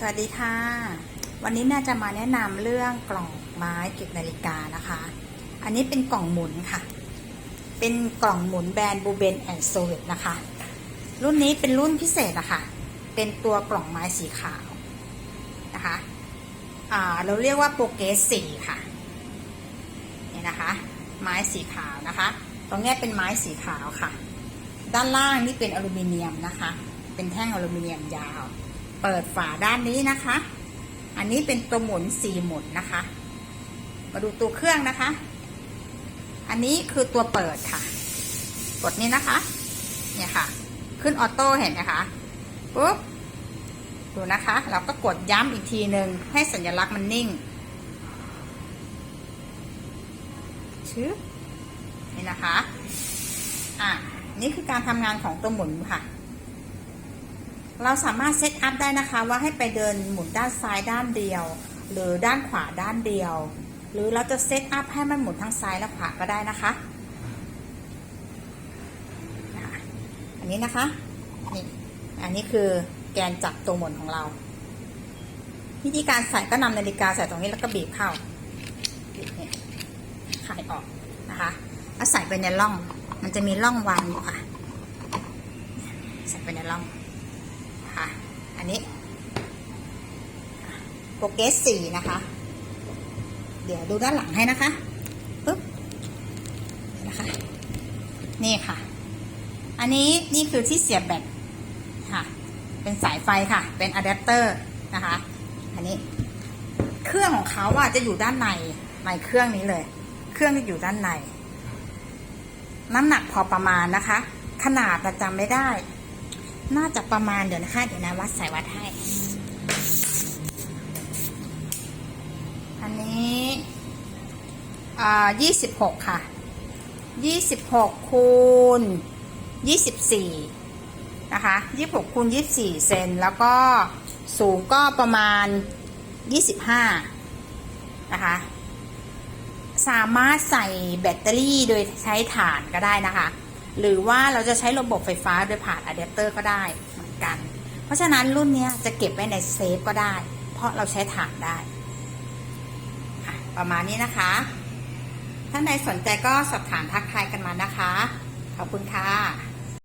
สวัสดีค่ะ วันนี้แม่จะมาแนะนำเรื่องกล่องไม้เก็บนาฬิกานะคะ อันนี้เป็นกล่องหมุนค่ะ เป็นกล่องหมุนแบรนด์บูเบนแอนด์โซเวตนะคะ รุ่นนี้เป็นรุ่นพิเศษอะค่ะ เป็นตัวกล่องไม้สีขาวนะคะอ่าเราเรียกว่าโปรเกสสีค่ะนี่นะคะ ไม้สีขาวนะคะ ตรงนี้เป็นไม้สีขาวค่ะ ด้านล่างนี่เป็นอลูมิเนียมนะคะ เป็นแท่งอลูมิเนียมยาว เปิดฝาด้านนี้นะคะ อันนี้เป็นตัวหมุนสี่หมุนนะคะ มาดูตัวเครื่องนะคะ อันนี้คือตัวเปิดค่ะ กดนี้นะคะ เนี่ยค่ะ ขึ้นออโต้เห็นไหมคะปุ๊บ ดูนะคะ เราก็กดย้ำอีกทีหนึ่งให้สัญลักษณ์มันนิ่งชื้อนี่นะคะ อะ นี่คือการทำงานของตัวหมุนค่ะ เราสามารถเซตอัพได้นะคะว่าให้ไปเดินหมุนด้านซ้ายด้านเดียว หรือด้านขวาด้านเดียว หรือเราจะเซตอัพให้มันหมุนทั้งซ้ายและขวาก็ได้นะคะ อันนี้นะคะนี่อันนี้คือแกนจับตัวหมุนของเรา วิธีการใส่ก็นำนาฬิกาใส่ตรงนี้แล้วก็บีบเข้าบีบเนี่ยคลายออกนะคะแล้วใส่ไปในร่อง มันจะมีร่องวางอยู่ค่ะ ใส่ไปในร่อง ค่ะ อันนี้ โปรเกสสี่นะคะ เดี๋ยวดูด้านหลังให้นะคะปึ๊บนะคะ นี่ค่ะ อันนี้นี่คือที่เสียบแบตค่ะ เป็นสายไฟค่ะ เป็นอะแดปเตอร์นะคะ อันนี้ เครื่องของเขาอะจะอยู่ด้านในในเครื่องนี้เลย เครื่องจะอยู่ด้านใน น้ำหนักพอประมาณนะคะ ขนาดจำไม่ได้ น่าจะประมาณเดี๋ยวนะคะ เดี๋ยวนะวัดสายวัดให้ อันนี้อ่ายี่สิบหกค่ะยี่สิบหกคูณยี่สิบสี่นะคะยี่สิบหกคูณยี่สิบสี่เซนแล้วก็สูงก็ประมาณยี่สิบห้านะคะสามารถใส่แบตเตอรี่โดยใช้ถ่านก็ได้นะคะ หรือว่าเราจะใช้ระบบไฟฟ้าโดยผ่านอะแดปเตอร์ก็ได้เหมือนกัน เพราะฉะนั้นรุ่นนี้จะเก็บไว้ในเซฟก็ได้ เพราะเราใช้ถ่านได้ ประมาณนี้นะคะ ท่านใดสนใจก็สอบถามทักทายกันมานะคะ ขอบคุณค่ะ